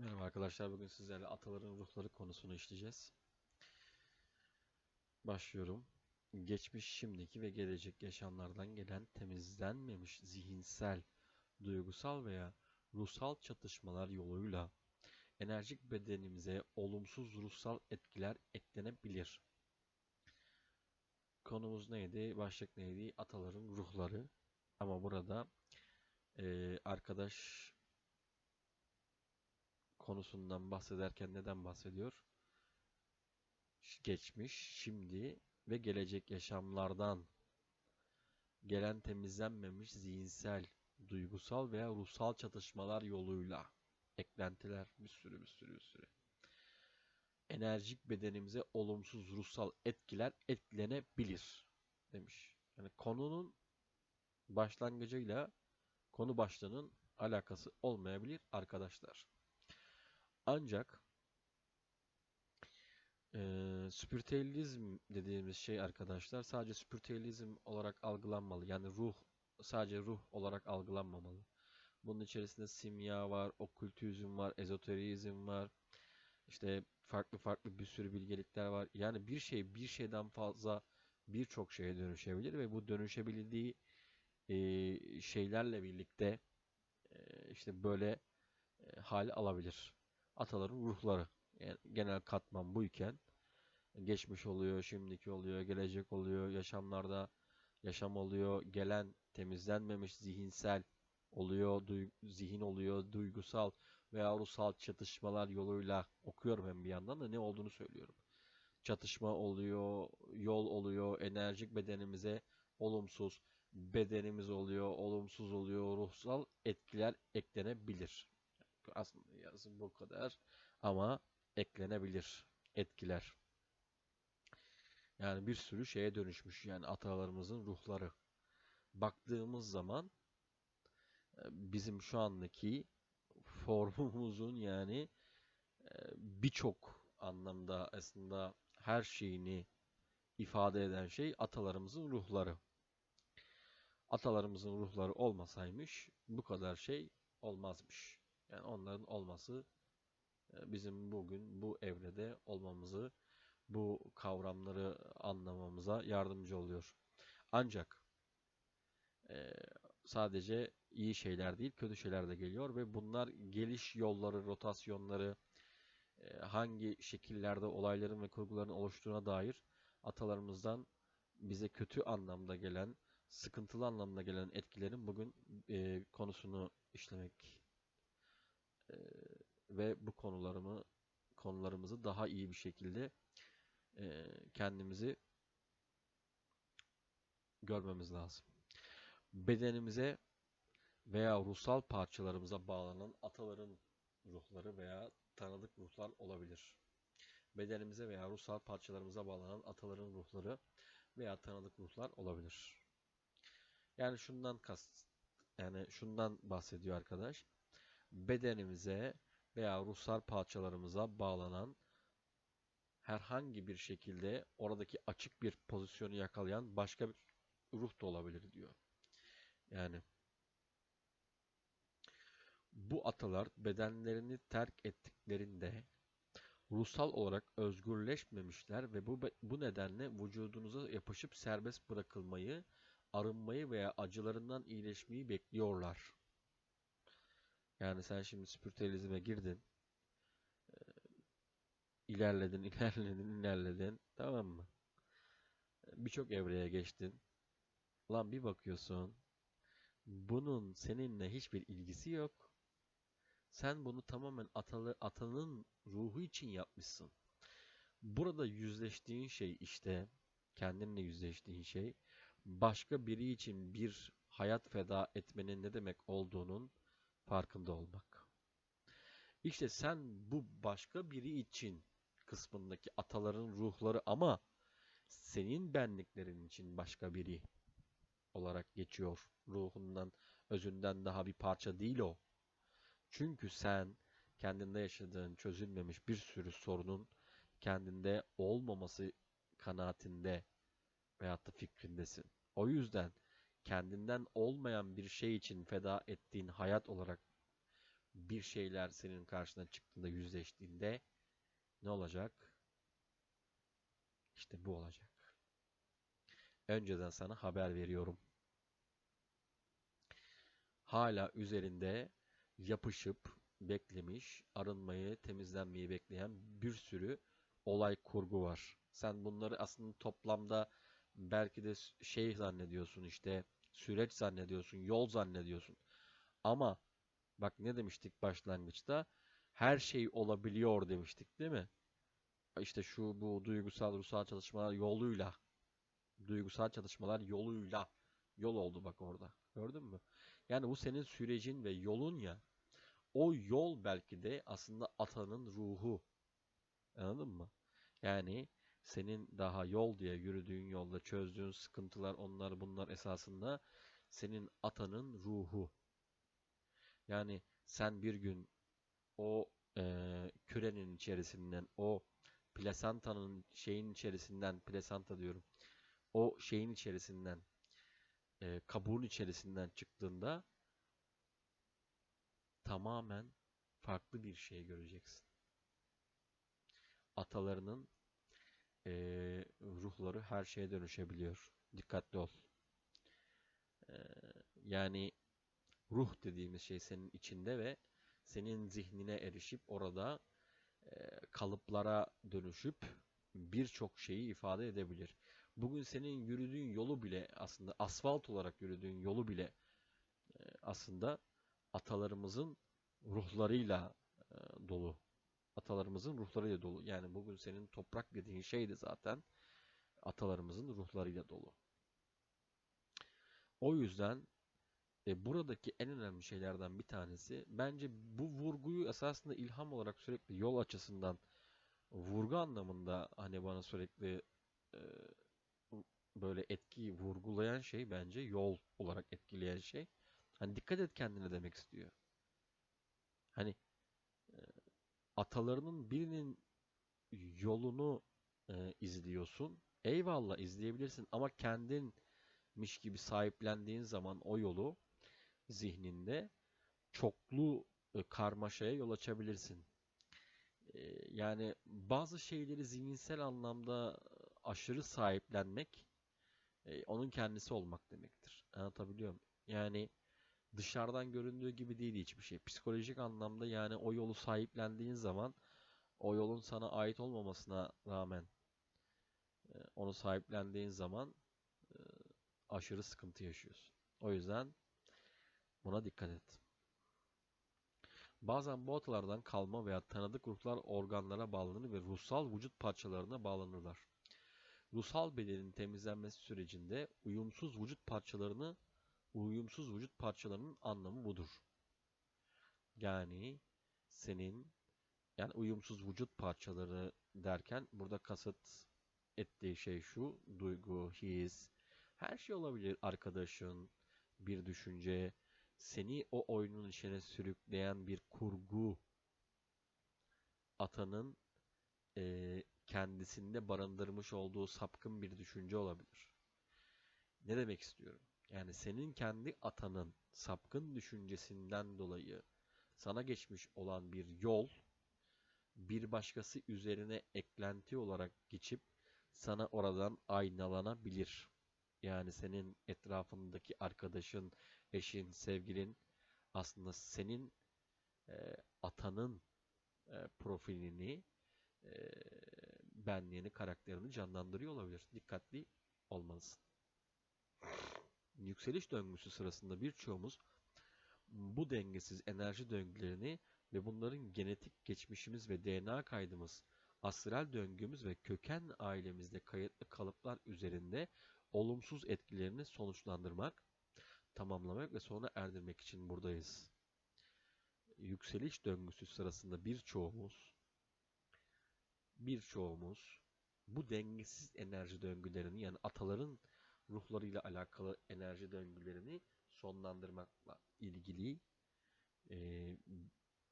Merhaba arkadaşlar. Bugün sizlerle ataların ruhları konusunu işleyeceğiz. Başlıyorum. Geçmiş, şimdiki ve gelecek yaşamlardan gelen temizlenmemiş zihinsel, duygusal veya ruhsal çatışmalar yoluyla enerjik bedenimize olumsuz ruhsal etkiler eklenebilir. Konumuz neydi? Başlık neydi? Ataların ruhları. Ama burada eee, arkadaş konusundan bahsederken neden bahsediyor? Geçmiş, şimdi ve gelecek yaşamlardan gelen temizlenmemiş zihinsel, duygusal veya ruhsal çatışmalar yoluyla eklentiler bir sürü bir sürü bir sürü. Enerjik bedenimize olumsuz ruhsal etkiler eklenebilir demiş. Yani konunun başlangıcıyla konu başlığının alakası olmayabilir arkadaşlar. Ancak eee spiritüelizm dediğimiz şey arkadaşlar sadece spiritüelizm olarak algılanmalı. Yani ruh sadece ruh olarak algılanmamalı. Bunun içerisinde simya var, okültizm var, ezoterizm var. İşte farklı farklı bir sürü bilgelikler var. Yani bir şey bir şeyden fazla birçok şeye dönüşebilir ve bu dönüşebildiği eee, şeylerle birlikte eee, işte böyle e, hal alabilir. Ataların ruhları. Yani genel katman buyken geçmiş oluyor, şimdiki oluyor, gelecek oluyor, yaşamlarda yaşam oluyor, gelen temizlenmemiş zihinsel oluyor, zihin oluyor, duygusal veya ruhsal çatışmalar yoluyla okuyorum hem bir yandan da ne olduğunu söylüyorum. Çatışma oluyor, yol oluyor, enerjik bedenimize olumsuz, bedenimiz oluyor, olumsuz oluyor, ruhsal etkiler eklenebilir. Aslında yazın bu kadar ama eklenebilir etkiler. Yani bir sürü şeye dönüşmüş yani atalarımızın ruhları. Baktığımız zaman e, bizim şu andaki formumuzun yani e, birçok anlamda aslında her şeyini ifade eden şey atalarımızın ruhları. Atalarımızın ruhları olmasaymış bu kadar şey olmazmış. Yani onların olması e, bizim bugün bu evrede olmamızı, bu kavramları anlamamıza yardımcı oluyor. Ancak e, sadece iyi şeyler değil, kötü şeyler de geliyor ve bunlar geliş yolları, rotasyonları, e, hangi şekillerde olayların ve kurguların oluştuğuna dair atalarımızdan bize kötü anlamda gelen, sıkıntılı anlamda gelen etkilerin bugün konusunu işlemek e, ve bu konularımı konularımızı daha iyi bir şekilde e, kendimizi görmemiz lazım. Bedenimize veya ruhsal parçalarımıza bağlanan ataların ruhları veya tanıdık ruhlar olabilir. Bedenimize veya ruhsal parçalarımıza bağlanan ataların ruhları veya tanıdık ruhlar olabilir. Yani şundan kast yani şundan bahsediyor arkadaş. Bedenimize veya ruhsal parçalarımıza bağlanan herhangi bir şekilde oradaki açık bir pozisyonu yakalayan başka bir ruh da olabilir diyor. Yani bu atalar bedenlerini terk ettiklerinde ruhsal olarak özgürleşmemişler ve bu bu nedenle vücudunuza yapışıp serbest bırakılmayı, arınmayı veya acılarından iyileşmeyi bekliyorlar. Yani sen şimdi spiritüalizme girdin, ilerledin, ilerledin, ilerledin, tamam mı? Birçok evreye geçtin. Lan bir bakıyorsun, bunun seninle hiçbir ilgisi yok. Sen bunu tamamen atalı, atanın ruhu için yapmışsın. Burada yüzleştiğin şey işte, kendinle yüzleştiğin şey, başka biri için bir hayat feda etmenin ne demek olduğunun farkında olmak. İşte sen bu başka biri için kısmındaki ataların ruhları ama senin benliklerin için başka biri olarak geçiyor. Ruhundan, özünden daha bir parça değil o. Çünkü sen kendinde yaşadığın çözülmemiş bir sürü sorunun kendinde olmaması kanaatinde veyahut da fikrindesin. O yüzden kendinden olmayan bir şey için feda ettiğin hayat olarak bir şeyler senin karşına çıktığında, yüzleştiğinde ne olacak? İşte bu olacak. Önceden sana haber veriyorum. Hala üzerinde yapışıp beklemiş, arınmayı, temizlenmeyi bekleyen bir sürü olay kurgu var. Sen bunları aslında toplamda belki de şey zannediyorsun işte süreç zannediyorsun, yol zannediyorsun. Ama bak ne demiştik başlangıçta? Her şey olabiliyor demiştik değil mi? İşte şu bu duygusal ruhsal çalışmalar yoluyla duygusal çalışmalar yoluyla yol oldu bak orada. Gördün mü? Yani bu senin sürecin ve yolun ya. O yol belki de aslında atanın ruhu. Anladın mı? Yani senin daha yol diye yürüdüğün yolda çözdüğün sıkıntılar onlar bunlar esasında senin atanın ruhu. Yani sen bir gün o e, kürenin içerisinden o plasentanın şeyin içerisinden plasenta diyorum o şeyin içerisinden e, kabuğun içerisinden çıktığında tamamen farklı bir şey göreceksin. Atalarının e, ruhları her şeye dönüşebiliyor. Dikkatli ol. E, yani ruh dediğimiz şey senin içinde ve senin zihnine erişip orada e, kalıplara dönüşüp birçok şeyi ifade edebilir. Bugün senin yürüdüğün yolu bile aslında asfalt olarak yürüdüğün yolu bile e, aslında atalarımızın ruhlarıyla e, dolu. Atalarımızın ruhlarıyla dolu. Yani bugün senin toprak dediğin şey de zaten atalarımızın ruhlarıyla dolu. O yüzden e, buradaki en önemli şeylerden bir tanesi bence bu vurguyu esasında ilham olarak sürekli yol açısından vurgu anlamında hani bana sürekli e, böyle etkiyi vurgulayan şey bence yol olarak etkileyen şey. Hani dikkat et kendine demek istiyor. Hani atalarının birinin yolunu e, izliyorsun. Eyvallah izleyebilirsin ama kendinmiş gibi sahiplendiğin zaman o yolu zihninde çoklu e, karmaşaya yol açabilirsin. E, yani bazı şeyleri zihinsel anlamda aşırı sahiplenmek e, onun kendisi olmak demektir. Anlatabiliyor muyum? Yani dışarıdan göründüğü gibi değil hiçbir şey. Psikolojik anlamda yani o yolu sahiplendiğin zaman o yolun sana ait olmamasına rağmen e, onu sahiplendiğin zaman e, aşırı sıkıntı yaşıyorsun. O yüzden buna dikkat et. Bazen bu atalardan kalma veya tanıdık ruhlar organlara bağlanır ve ruhsal vücut parçalarına bağlanırlar. Ruhsal bedenin temizlenmesi sürecinde uyumsuz vücut parçalarını uyumsuz vücut parçalarının anlamı budur. Yani senin yani uyumsuz vücut parçaları derken burada kasıt ettiği şey şu duygu, his, her şey olabilir. Arkadaşın, bir düşünce, seni o oyunun içine sürükleyen bir kurgu, atanın e, kendisinde barındırmış olduğu sapkın bir düşünce olabilir. Ne demek istiyorum? Yani senin kendi atanın sapkın düşüncesinden dolayı sana geçmiş olan bir yol bir başkası üzerine eklenti olarak geçip sana oradan aynalanabilir. Yani senin etrafındaki arkadaşın, eşin, sevgilin aslında senin e, atanın e, profilini e, benliğini, karakterini canlandırıyor olabilir. Dikkatli olmalısın. Yükseliş döngüsü sırasında birçoğumuz bu dengesiz enerji döngülerini ve bunların genetik geçmişimiz ve DNA kaydımız, astral döngümüz ve köken ailemizde kayıtlı kalıplar üzerinde olumsuz etkilerini sonuçlandırmak, tamamlamak ve sona erdirmek için buradayız. Yükseliş döngüsü sırasında birçoğumuz birçoğumuz bu dengesiz enerji döngülerini yani ataların ruhlarıyla alakalı enerji döngülerini sonlandırmakla ilgili e,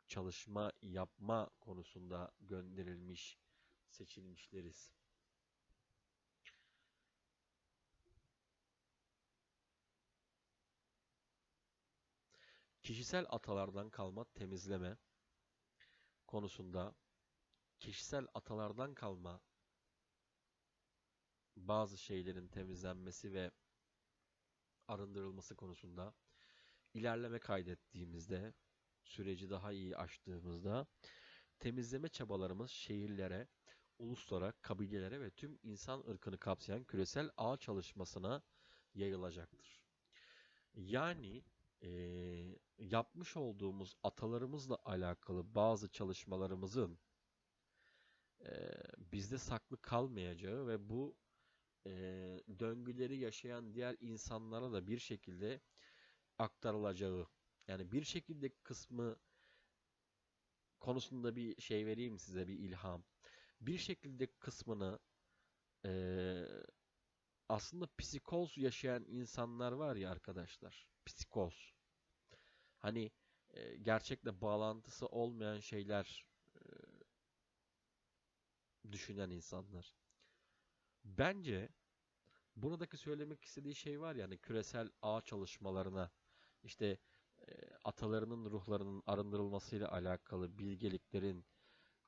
çalışma yapma konusunda gönderilmiş seçilmişleriz. kişisel atalardan kalma temizleme konusunda kişisel atalardan kalma bazı şeylerin temizlenmesi ve arındırılması konusunda ilerleme kaydettiğimizde, süreci daha iyi aştığımızda temizleme çabalarımız şehirlere, uluslara, kabilelere ve tüm insan ırkını kapsayan küresel ağ çalışmasına yayılacaktır. Yani eee, yapmış olduğumuz atalarımızla alakalı bazı çalışmalarımızın eee, bizde saklı kalmayacağı ve bu eee, döngüleri yaşayan diğer insanlara da bir şekilde aktarılacağı. Yani bir şekilde kısmı konusunda bir şey vereyim size bir ilham. Bir şekilde kısmını eee, aslında psikoz yaşayan insanlar var ya arkadaşlar. Psikoz. Hani e, gerçekle bağlantısı olmayan şeyler e, düşünen insanlar. Bence buradaki söylemek istediği şey var ya hani küresel ağ çalışmalarına işte e, atalarının ruhlarının arındırılmasıyla alakalı bilgeliklerin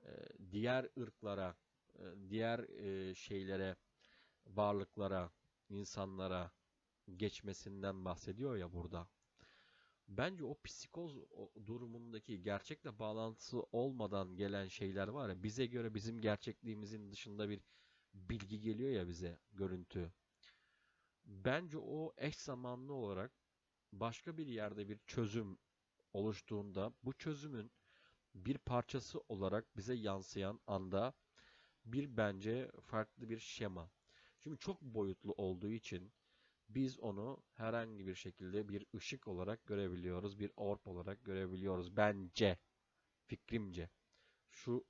e, diğer ırklara, e, diğer şeylere, varlıklara, insanlara geçmesinden bahsediyor ya burada. Bence o psikoz durumundaki gerçekle bağlantısı olmadan gelen şeyler var ya bize göre bizim gerçekliğimizin dışında bir bilgi geliyor ya bize görüntü. Bence o eş zamanlı olarak başka bir yerde bir çözüm oluştuğunda bu çözümün bir parçası olarak bize yansıyan anda bir bence farklı bir şema. Çünkü çok boyutlu olduğu için biz onu herhangi bir şekilde bir ışık olarak görebiliyoruz, bir orb olarak görebiliyoruz bence, fikrimce. Şu